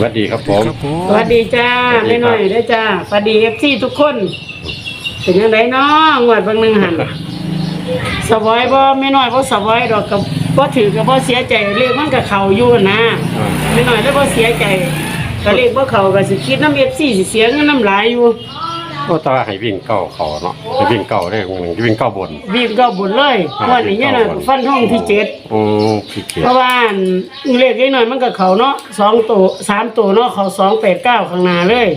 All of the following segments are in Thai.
สวัสดีครับผม ครับผมสวัสดีจ้าสวัสดีครับไม่น้อยได้อจ้าสวัสดีเอฟซีทุกคนเป็นยังไงเนาะงวดเบางหนึ่งหันสบายบ่ไม่น้อยบ่สบายดอกกับบ่ถือกับบ่เสียใจเรียกมันกับเขาอยู่นะอ่าไม่น้อยแล้วบ่เสียใจก็เรียกบ่เขาก็สิคิดน้ำเอฟซีสิเสียเงินน้ำหลายอยู่ ก็ตว่าให้วิ่งเก้าขอเนาะให้วิ่งเก้าได้หนึ่งวิ่งเก้าบน วิ่งก็บุญเลยครับงวันนี้เนี่ยนะวิ่งเข้าบุญฟันห้องที่เจ็ดอืมขี้เกียเพจราะว่าเลขนิดหน่อยมันก็เขาเนาะสองตัวสามตัวเนาะเขาสองแปดเก้าข้างหน้าเลย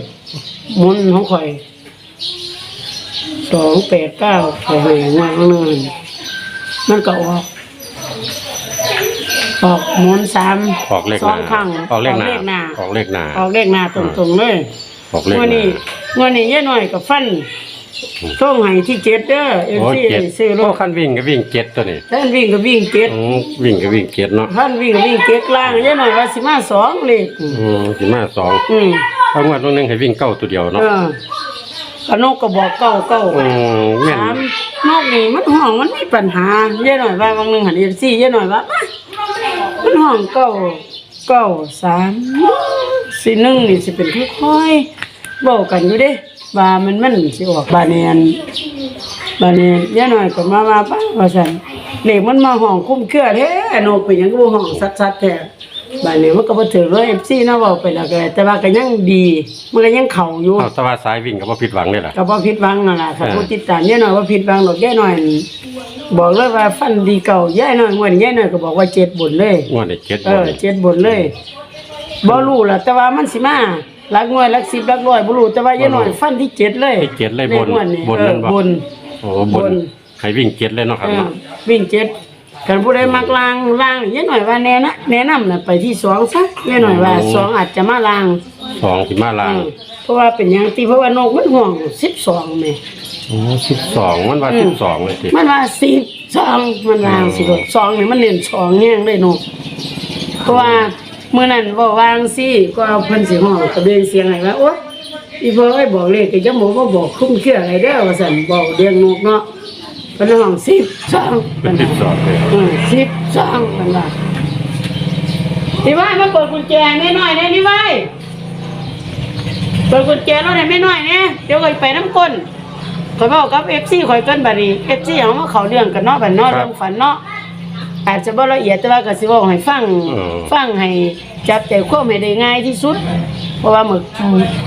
หมุนของข่อยสองแปดเก้าข่อยให้ว่าข้างหน้ามันก็ออกออกหมุนสามออกเลขสหอน้างข้างออกเลขหน้าหน้าออกเลขหน้าออกเลขหน้าตรงๆเลย ออกเลขงหวันน้านี้งวันนี้เย่หน่อยกับฟันช่วงไห้ที่เจ็ดเด้อเอฟโอ้ซีเจ็ดซื้อรโอ้ถขั้นวิ่งก็วิ่งเจ็ดตัวนี้ท่านวิ่งก็วิ่งเจ็ดอืมวิ่งก็วิ่งเจ็ดเนาะท่านวิ่งวิ่งเก็กล่างเยอะหน่อยว่าสิมาสองเลยอืมสิมาสองอืมเอางวดวันหนึงให้วิ่งเก้าตัวเดียวเอเนาะอกระนกก็บอกเก้าเก้าอืมแม่นสามนกนี่มันห้องมันมีปัญหาเยอะหน่อยว่าบางหนึ่งหันเอฟซีเยอะหน่อยว่าอะมันห้องเก้าเก้าสามสี่หนึ่งนี่สิเป็นค่อยๆ บอกกันอยู่เด้ว่ามันมันสิออกบาเนียนบาเนียนเยอะหน่อยก็มาว่าป้าว่าสันเหล็กมันมาห้องคุ้มเครือแท้นกเป็นหยังก็บ่ห้องสัดๆแท้บ้านนี้มันก็บ่ถือว่า FC เนาะเว้าไปแล้วก็แต่ว่าก็ยังดี มันก็ยังเข้าอยู่ เอาแต่ว่าสายวิ่งก็บ่ผิดหวังเลยล่ะ ก็บ่ผิดหวังนั่นล่ะถ้าเออ ผู้ติดตามยายน้อยว่าผิดหวังดอกยายน้อยนี่บอกเลยว่าฟันดีเก่ายายน้อยงวดนี้ยายน้อยก็บอกว่าเจ็ดบุญเลย งวดนี้เจ็ดเอบนอเจ็ดบุญเลยบ่รู้ล่ะแต่ว่ามันสิมาห ลักหน่วยหลักสิบหลักร้อยบ่รู้แต่ว่ายายน้อยฟันที่เจ็ดเลยให้เจ็ดเลยบนในงวดนี้บนเอนั่อนบ่บน โอ้บนบนให้วิ่งเจ็ดเลยเนาะครับเออเนาะวิ่งเจ็ดกันผู้ใดมักลางลางยายน้อยว่าแน่นะแนะนำน่ะไปที่สองซะยายน้อยว่าสองอาจจะมาลางสองสิมาลางเออเพราะว่าเป็นหยังตีเพราะว่านกมันห่วงสิบสองแม่ โอ้สิบสองมันว่าสิบสองเลยสิมันว่าสิบสองมันวางสิสองนี่มันเน้นสองแห้งเลยนกเพราะว่า เมื่อนั้นเว่าวางสิก็เอาเพิ่นสิห้องกระเบนเสียงให้ว่าโอ๊ยอีพ่อไอ้บอกเลขก็จะหมูบ่บอกคุ้มเครืออะไรเด้อว่าซั่นบอกเลี้ยงนกเนาะเพิ่นห้องสิบสองเป็เพิ่นนสิบว่าสองเลยเออสิบสองเพิ่นว่านี่ว่ามาเปิดกุญแจแม่น้อยได้นี่ไว้เปิดกุญแจรถให้แม่น้อยเนี่ยเดี๋ยวก็ไปน้ำก้นข่อยบอกกับเอฟซีข่อยเกินบัดนี้เอฟซีเอามาเขาเรื่องกันเนาะบัดเนาะเรื่องฝันเนาะ อาจจะบ่ละเอียดแต่ว่าก็สิเว้าให้ฟังฟังให้จับใจความให้ได้ง่ายที่สุด เพราะว่ามื้อ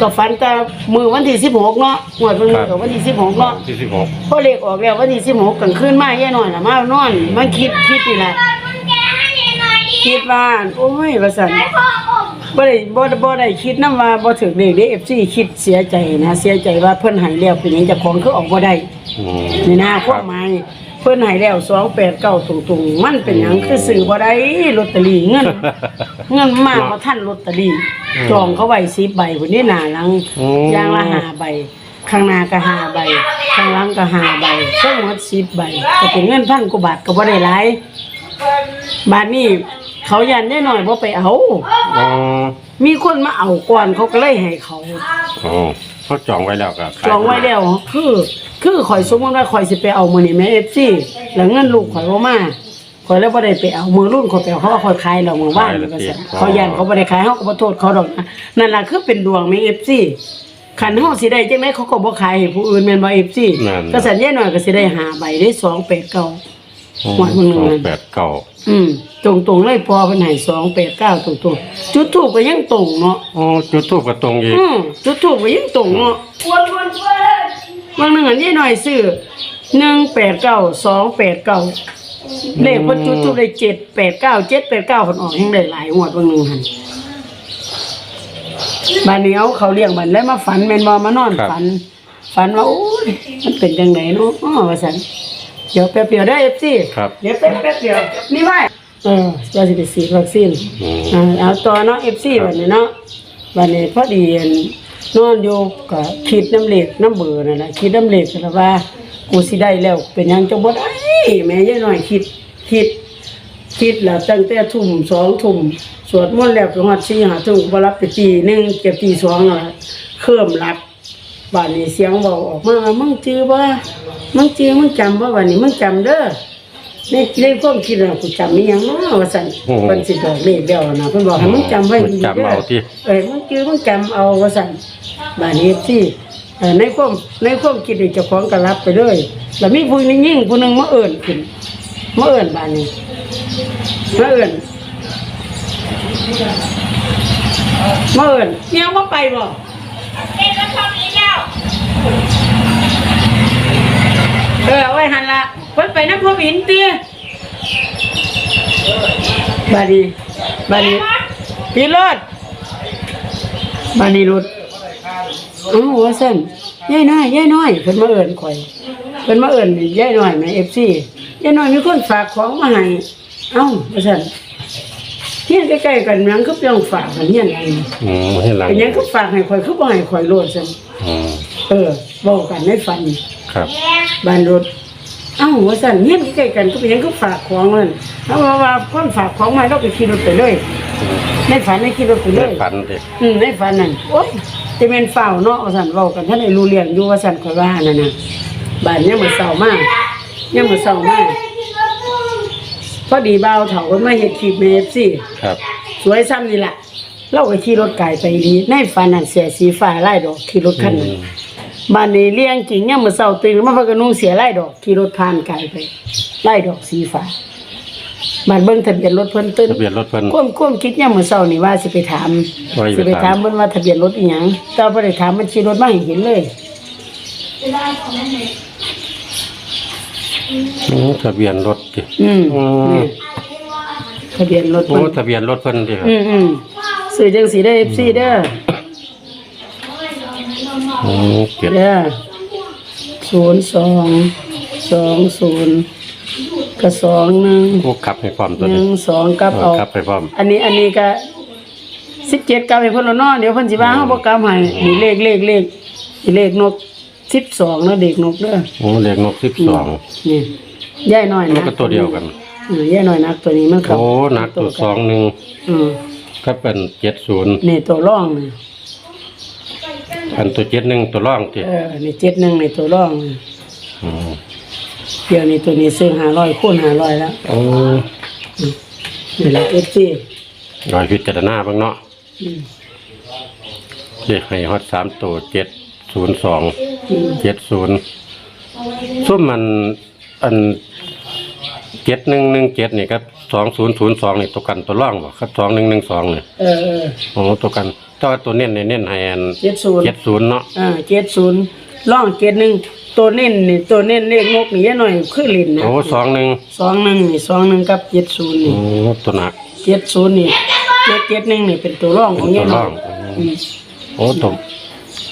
ก็ฝันแต่มื้อวันที่16เนาะงวดเพิ่นก็วันที่16เนาะ ที่สิบหกพอเลขออกแล้ววันที่16กลางคืนมาแย่หน่อยน่ะมานอนมันคิดคิดนี่แหละคิดว่าโอ้ยว่าซั่นบ่ได้บ่ได้บ่ได้คิดนำว่าบ่ถึกเลขเด้ FC คิดเสียใจนะ เสียใจว่าเพิ่นให้แล้วเป็นหยังเจ้าของคือออกบ่ได้อืม นี่นะความหมาย เพิ่นให้แล้ว289ตรงๆมันเป็นหยังคือซื้อบ่ได้ลอตเตอรี่เงิน เงินมากบ่ทันลอตเตอรี่จองเขาไว้10ใบพุ่นนี่หน้าหลังอืมอย่างละ5ใบ ข้างหน้าก็5ใบ ข้างหลังก็5ใบทั้งหมด10ใบก็เป็นเงินพันกว่าบาทก็บ่ได้หลายบาดนี้เขายันได้หน่อยบ่ไปเอา อ๋อมีคนมาเอาก่อนเขาก็เลยให้เขา อ๋อ เขาจองไว้แล้วก็ขายจองไว้แล้วคือคือข่อยสมมติว่าข่อยสิไปเอามื้อนี้แม่เอฟซีแล้วเงินลูกข่อยบ่มาข่อยแล้วบ่ได้ไปเอามือรุ่นข่อยไปเอาเขาว่าข่อยขายแล้วมื้อวานนี่ก็ซั่นเขายันเขาบ่ได้ขายเฮาก็บ่โทษเขาดอกนะนั่นล่ะคือเป็นดวงแม่เอฟซีคันเฮาสิได้จังได๋เขาก็บ่ขายให้ผู้อื่นแม่นบ่เอฟซีก็สัญญาหน่อยก็สิได้หาใบได้289หวยคนหนึ่งสองแปดเก้า อืมตรงๆเลยพอเพิ่นให้289ตรงๆจุดทูปก็ยังตรงเนาะอ๋อจุดทูบกับตรงอีกอืมจุดถูกไปยิ่งตรงเนาะบางหนึ่งอันนี้หน่อยซื้อหนึ่งแปดเก้าสองแปดเก้าเลขเพิ่นจุดถูกได้เจ็ดแปดเก้าเจ็ดแปดเก้าคนออกแห่งได้หลายงวดบางหนึ่งหันบานนี้เอาเขาเลี้ยงบันแล้วมาฝันแม่นบ่มานอนฝัน ฝันว่าโอ้ยมันเป็นจังไดเนาะอ้อว่าซั่นเดี๋ยวแป๊บเดียวได้อ FC ครับ เดี๋ยวแป๊บแป๊บเดียวนี่ไว้เออจะสิไปฉีดวัคซีนอืมอ่าเอาต่อเนาะ FC บัดนี้เนาะบัดนี้พอดีอันนอนอยู่ก็คิดน้ำเหล็กน้ำเบื่อนั่นแหละคิดน้ำเหล็กแล้วว่ากูสิได้แล้ว เป็นหยังจังบ่ได้แม่ยายน้อยคิดคิดคิดแล้วตั้งแต่ทุ่มสองทุ่มสวดมนต์แล้วไปฮอด4 5ทุ่มบ่รับไปตีหนึ่งเก็บตีสองนั่นล่ะเคริ่มหลับ บัดนี้เสียงเว้าออกมาว่ามึงจื้อบ่มึงจื้อมึงจำบ่บัดนี้มึงจำเด้อในในความคิดเรากูจำนี่ยังเนาะว่าซั่นเพิ่นสิบอกเลขเดียวนะเพิ่นบอกให้มึงจำไว้ดีๆจำเอาที่ เอ้ยมึงจื้อมึงจำเอาว่าซั่นบาดนี้ที่เอ่อในความในความคิดนี่เจ้าของก็รับไปเลยแล้วมีผู้หนึงยิ่งผู้หนึงมาเอิ้นขึ้นมาเอิ้นบาดนี้มาเอิ้นมาเอิ้นเนี่ยว่าไปบ่ เออเอาไว้หันละเพิ่นไปน้ำพวินเตี้ยบาดีบาดีพี่รถบาดีรถอ้าวว่าซั่นยายน้อยยายน้อยเพิ่นมาเอิ้นข่อยเพิ่นมาเอิ้นยายน้อยแม่ FC ยายน้อยมีคนฝากของมาให้เอ้าว่าซั่นเฮียนใกล้ๆกันนังก็เปียงฝากกันเฮียนอะไรอืมเห็นหลังเป็นหยังก็ฝากให้ข่อยคือบ่ให้ข่อยโลดซั่น อืมเออเว้ากันในฝันครับบ้านรถเอ้าว่าสั่นเฮียนใกล้กันก็เป็นหยังก็ฝากของมันเอาว่าว่าคนฝากของมาเราก็ขี่รถไปเลยในฝันในขี่รถไปเลเลือดยฟันดิอืมในฝันนั่นโอ๊ยจะเป็นฝ้าวเนาะว่าสั่นเว้ากันท่านได้รู้เรื่องอยู่ว่าสั่นข่อยว่านั่นน่ะบ้านยังมื้อเช้ามากยังมื้อเช้ามากพอดีบ่าวเฒ่าคนมาเฮ็ดคลิปใน FC ครับสวยซ้ำนี่ล่ะ เราก็ขี่รถไกลไปดีในฝันนั่นเสียสีฟ้าลายดอกขี่รถคันนั้นบ้านนี้เลี้ยงจริงยังมื้อเช้าตื่นมาเพิ่นก็นุ่งเสียไล่ดอกขี่รถผ่านไกลไปไล่ดอกสีฟ้าบ้านเบิ่งทะเบียนรถเพิ่นตื่นทะเบียนรถเพิ่น ความความคิดยังมื้อเช้านี่ว่าสิไปถามว่าสิสิไปไปถาถาม มเพิ่นว่าทะเบียนรถอีหยังแต่บ่ได้ถามมันขี่รถมาให้เห็นเลย อืมทะเบียนรถดิ อืมอืม นี่ทะเบียนรถโอ้เพิ่นทะเบียนรถเพิ่นดิครับอืมอืม ซื้อจังสีได้ FC เด้ออืมเกียรติเด้อศูนย์สองสองศูนย์กับสองหนึ่งผู้ขับให้พร้อมตัวหนี้นึ่งสองกับเอา ขับให้พร้อมอันนี้อันนี้ก็สิบเจ็ดกำให้เพิ่นแล้วเนาะเดี๋ยวเพิ่นสิว่าเฮาบ่กำให้นี่เลขเลขเลขนี่เลขนกสิบสองเนาะเด็กนกเด้อโอ้เลขนกสิบสองนี่ย่ายน้อยนนะกก็ตัวเดียวกัน เออย่ายน้อยนักตัวนี้มันเข้าโอ้หนักตัวสองหนึ่งอืม ก็เป็นเจ็ดศูนย์นี่ตัวร่องนี่อันตัวเจ็ดหนึ่งตัวร่องที่เออนี่เจ็ดหนึ่งนี่ตัวร่องนี่อืมเดี๋ยวนี้ตัวนี้ซื้อ500คูณ500แล้วโอ้นี่แหละ FC รอยพิจารณาบ้างเนาะอืมเลขให้ฮอดสามตัวเจ็ดศูนย์สองอืมเจ็ดศูนย์ส้มมันอัน เจ็ดหนึ่งหนึ่งเจ็ดนี่ครับสองศูนย์ศูนย์สองนี่ตัวกันตัวร่องบ่ครับสองหนึ่งหนึ่งสองนี่เออเออโอ้ตัวกันแต่ว่าตัวเน้นในเน้นให้อัน70เจ็ดศูนย์เนาะอ่าเจ็ดศูนย์ล่องเจ็ดหนึ่งตัวเน้นนี่ตัวเน้นเลขนกนี่ยายหน่อยคือลินนะโอ้สองหนึ่งสองหนึ่งนี่สองหนึ่งกับเจ็ดศูนย์โอ้นี่ตัวหนักเจ็ดศูนย์นี่เจ็ดเจ็ดหนึ่งนี่เป็นตัวร่องของยายหน่อยตัวร่องอืมโอ้ตัว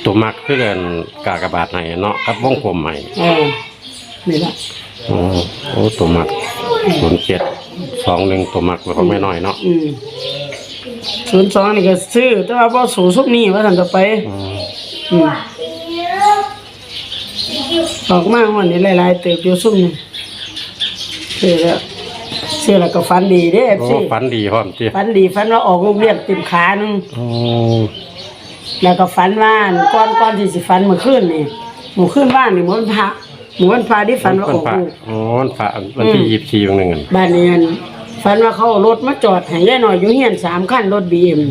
ตัวมักคือกันกากบาทให้เนาะกับวงกลมให้เออนี่ละ โอ้โอ้ตัวมักศูนย์เจ็ดสองหนึ่งตัวมักมันก็ไม่น้อยเนาะอืมศูนย์สองนี่ก็ซื้อ แต่ว่าพอสูงสุดนี่ว่าทันต่อไปอืมอืมออกมาวันนี้หลายๆเติบอยู่ซุ่มนี่ซื้อแล้วซื้อแล้วก็ฟันดีเด้เอฟโอ้ซีฝันดีพร้อมจีฟันดีฟันว่าออกลูกเรียกเต็มขาหนึง โอ้แล้วก็ฝันว่าอันก้อนก้อนที่สิฝันเมื่อคืนนี่เมื่อคืนว่านนี่หมันพระ หมันพระที่ฝันว่าออกพระลูกโอ้วันพระวันที่ยี่สิบสี่วันหนึ่งอะบ้านนี้อันฝันว่าเขาเอารถมาจอดให้ยายหน่อยอยู่เฮียนสามคันรถบีเอ็ม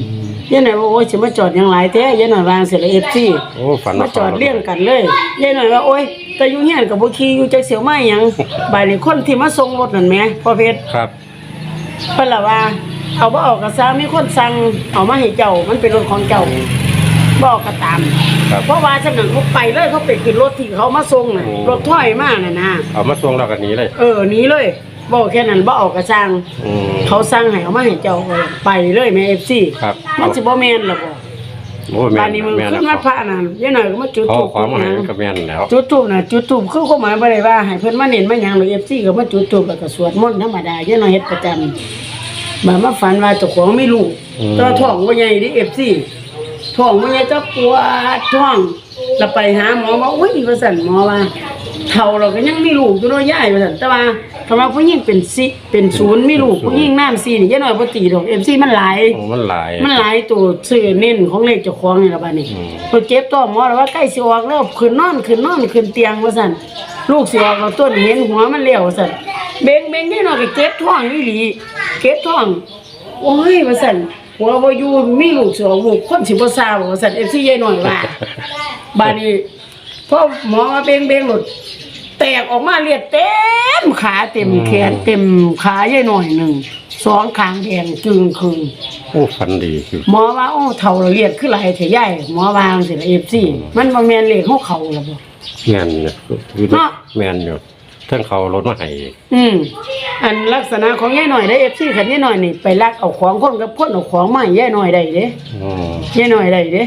ยายหน่อยว่าโอ้ยสิมาจอดหยังหลายแท้ยายหน่อยวางเสร็จแล้วเอฟซีโอ้ฝันมาจอดเลี้ยงกันเลยยายหน่อยว่าโอ้ยแต่อยู่เฮียนกับบ่ขี่อยู่จักเสียวมาหยังบ้านนี้คนที่มาส่งรถนั่นแหมพ่อเพชร ครับ เพิ่นล่ะว่าเอาบ่ออกก็ซะมีคนสั่งเอามาให้เจ้ามันเป็นรถของเจ้า บ่ออกก็ตาม ครับ เพราะว่าฉะนั้นเขาไปเลยเขาไปขึ้นรถที่เขามาส่งน่ะโอ้ รถถ้อยมากน่ะนะเอามาส่งเรากันนี้เลย เออหนี้เลยบอกแค่นั้นบ่เอากระซังอืม เขาสั่งให้เอามาให้เจ้าไปเลยแม่ FC ครับ มันสิบ่แม่นล่ะบ่โอ้แม่บ้านนี้มึงแม่ขึ้นมาพระนั่นยายหน่อยก็มาจุดเขาธูปขอมาให้มันก็แม่นแล้ว จุดธูปน่ะจุดธูปคือเขาหมายบ่ได้ว่าให้เพิ่นมาเน้นมาหยังหรอก FC ก็มาจุดธูปแล้วก็สวดมนต์ธรรมดายายหน่อยเฮ็ดประจำมามาฝันว่าเจ้าของไม่รู้แต่ว่าท้องบ่ใหญ่ดิ FC ท้องบ่ใหญ่จะปวดท้องแล้วไปหาหมอว่าอุ้ยว่าซั่นหมอว่าเท่าเราก็ยังมีลูกอยู่เนาะยายว่าซั่นแต่ว่าคำว่าผู้หญิงเป็นสิเป็นศูนย์มีลูกผู้หญิงน้ำซีนี่ยายน้อยบ่ตีดอก MC มันหลายโอ้มันหลายมันหลายตัวซื้อเน้นของเลขเจ้าของนี่ล่ะบัดนี้อืมเพิ่นเจ็บตัวหมอแล้วว่าใกล้สิออกแล้วขึ้นนอนขึ้นนอนขึ้นเตียงว่าซั่นลูกสิออกแล้วต้นเห็นหัวมันแล้วว่าซั่นเบ่งเบ่งนี่เนาะก็เจ็บท้องอีหลีเจ็บท้องโอ้ยว่าซั่น หัวบ่อยู่มีลูกสิออกลูกคนสิบ่ทราบว่าซั่น FC ยายน้อยว่าบัดนี้พอหมอมาเบ่งเบ่งหลุดแตกออกมาเลือดเต็มขาเต็มแขนเต็มขายายน้อยหนึงสองข้างแดงจึงคืนโอ้ฟันดีคือหมอว่าโอ้เท่าละเลียดคือหลายเถยใหญ่หมอวาจังสิละเอฟซีมันบ่แม่นเลขของเขาล่ะบ่แม่นเนี่ยคือเนาะแม่นอยู่ เทั้งเขารถมาให้อีกอืมอันลักษณะของยายหน่อยได้เอฟซีคันยายหน่อยนี่ไปลักเอาของคนกับคนเอาของมาให้ยายหน่อยได้เด้อ๋อยายหน่อยได้เด้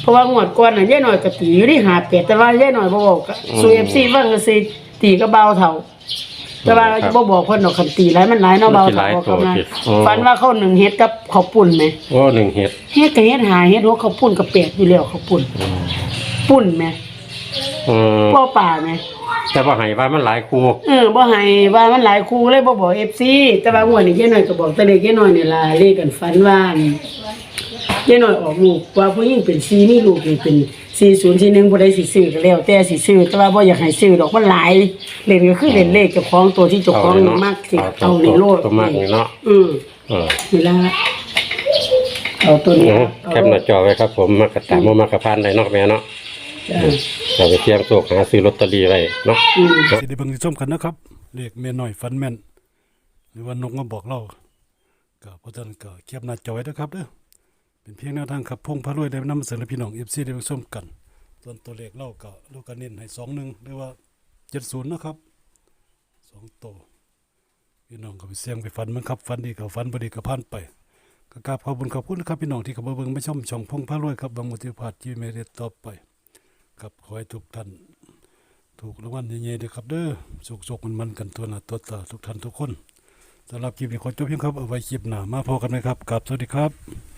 เพราะว่างวดก่อนน่ะยายหน่อยก็ตีอยู่ที่หาเป็ดแต่ว่ายายหน่อยบ่บอกกับสู่เอฟซีฟังก็สิตีก็เบาเท่า แต่ว่าบ่บอกเพิ่นดอกคันตีหลายมันหลายเนาะเบาเท่าบอกกับมาฝันว่าเขาหนึ่งเฮ็ดกับข้าวปุ้นไหมโอ้หนึ่งเฮ็ดเฮ็ดก็เฮ็ดหาเฮ็ดหัวข้าวปุ้นกับเป็ดอยู่แล้วข้าวปุ้นปุ้นไหมอืมพ่อป่าไหม แต่ว่าให้ว่ามันหลายคู่เออบ่ให้ว่ามันหลายคู่เลยบ่บอก FC แต่ว่างวดนี้เจ๊หน่อยก็บอกแต่เด็กเจ๊หน่อยนี่ล่ะเลขกันฝันว่าเจ๊หน่อยออกลูกว่าผู้หญิงเป็น4มีลูกนี่เป็น4041บ่ได้สิซื้อก็แล้วแต่สิซื้อแต่ว่าบ่อยากให้ซื้อดอกมันหลายเล่นก็คือเล่นเลขเจ้าของตัวที่เจ้าของเลยเนาะมักสิเอาเอาในโลดตัวมากนี่เนาะอืมเออนี่ล่ะเอาตัวนี้เอาเอาแคปหน้าจอไว้ครับผมมากระตามบ่มากระพานได้เนาะแม่เนาะจ้ะ เราไปเตรียมโชคหาซื้อลอตเตอรี่ไว้เนาะอืมสิได้เบิ่งสิชมกันนะครับเลขแม่น้อยฟันแม่นหรือว่านกมาบอกเราก็เพราะฉะนั้นก็เก็บหน้าจอไว้นะครับเด้อเป็นเพียงแนวทางครับพงพระรวยได้นำเสนอพี่น้อง FC ได้เบิ่งชมกัน ส่วนตัวเลขเราก็ลูกก็เน้นให้21หรือว่า70นะครับสองตัวพี่น้องก็ไปเสี่ยงไปฟันมันครับฟันดีก็ฟันบ่ดีก็ผ่านไปก็กราบขอบคุณขอบคุณนะครับพี่น้องที่เข้ามาเบิ่งมาชมช่องพงพระรวยครับบางมุติพาดที่ไม่ได้ต่อไป ครับขอให้ทุกท่าน ถูกรางวัลใหญ่ๆด้อครับเด้อสุกๆมันๆกันตัวหน้าตัวตาทุกท่านทุกคนสำหรับคลิปนี้ขอจบเพียงครับเอาไว้คลิปหน้ามาพบกันไหมครับกับสวัสดีครับ